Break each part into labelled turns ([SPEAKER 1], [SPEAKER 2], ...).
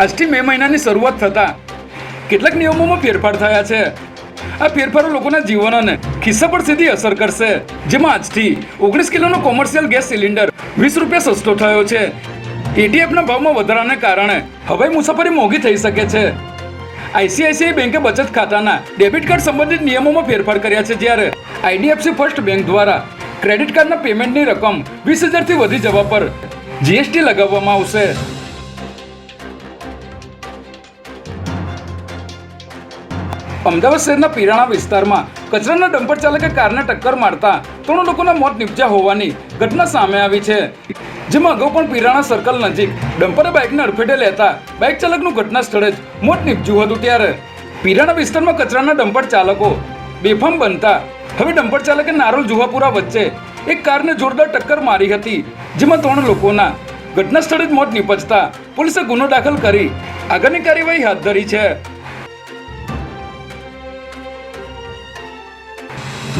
[SPEAKER 1] આજથી મે મહિનાની શરૂઆત થતાં કેટલાક નિયમોમાં ફેરફાર થયા છે. આ ફેરફારો લોકોના જીવન અને ખિસ્સા પર સીધી અસર કરશે. જેમાં આજથી ઓગણીસ કિલોનો કોમર્શિયલ ગેસ સિલિન્ડર વીસ રૂપિયા સસ્તો થયો છે. એટીએફના ભાવમાં વધારાને કારણે હવાઈ મુસાફરી મોંઘી થઈ શકે છે. આઈસીઆઈસીઆઈ બેંકે બચત ખાતાના ડેબિટ કાર્ડ સંબંધિત નિયમોમાં ફેરફાર કર્યા છે જ્યારે આઈડીએફસી ફર્સ્ટ બેંક દ્વારા ક્રેડિટ કાર્ડના પેમેન્ટની રકમ વીસ હજારથી વધી જવા પર જીએસટી લગાવવામાં આવશે. અમદાવાદ શહેરના પીરાણા વિસ્તારમાં કચરાના ડમ્પર ચાલકે કારને ટક્કર મારતા ત્રણ લોકોના મોત નીપજ્યા હોવાની ઘટના સામે આવી છે. જેમાં અગાઉ પણ પીરાણા સર્કલ નજીક ડમ્પરે બાઇકને અડફેટે લેતા બાઇક ચાલકનું ઘટના સ્થળે જ મોત નીપજ્યું હતું ત્યારે. પીરાણા વિસ્તારમાં કચરાના ડમ્પર ચાલકો બેફામ બનતા હવે ડમ્પર ચાલકે નારોલ જુહાપુરા વચ્ચે એક કારને જોરદાર ટક્કર મારી હતી, જેમાં ત્રણ લોકોના ઘટના સ્થળે જ મોત નીપજતા પોલીસે ગુનો દાખલ કરી. આગળની કાર્યવાહી હાથ ધરી છે.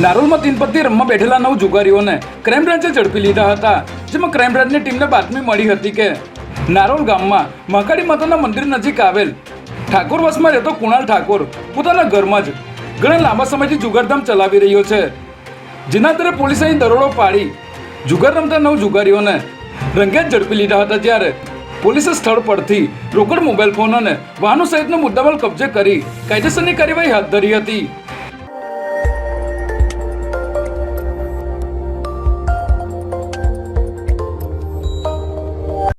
[SPEAKER 1] નારોલમાં તીન પત્તી રમવા બેઠેલા નવ જુગારીઓને ક્રાઇમ બ્રાન્ચે ઝડપી લીધા હતા, જેમાં ક્રાઇમ બ્રાન્ચની ટીમને બાતમી મળી હતી કે નારોલ ગામમાં મહાકાળી માતાના મંદિર નજીક આવેલ ઠાકોર વસમાં રહેતો કુણાલ ઠાકોર પોતાના ઘરમાં જ ઘણા લાંબા સમયથી જુગારધામ ચલાવી રહ્યો છે. જેના આધારે પોલીસે અહીં દરોડો પાડી જુગાર રમતા નવ જુગારીઓને રંગેત ઝડપી લીધા હતા ત્યારે પોલીસે સ્થળ પરથી રોકડ મોબાઈલ ફોન અને વાહનો સહિતનો મુદ્દામાલ કબજે કરી કાયદેસરની કાર્યવાહી હાથ ધરી હતી.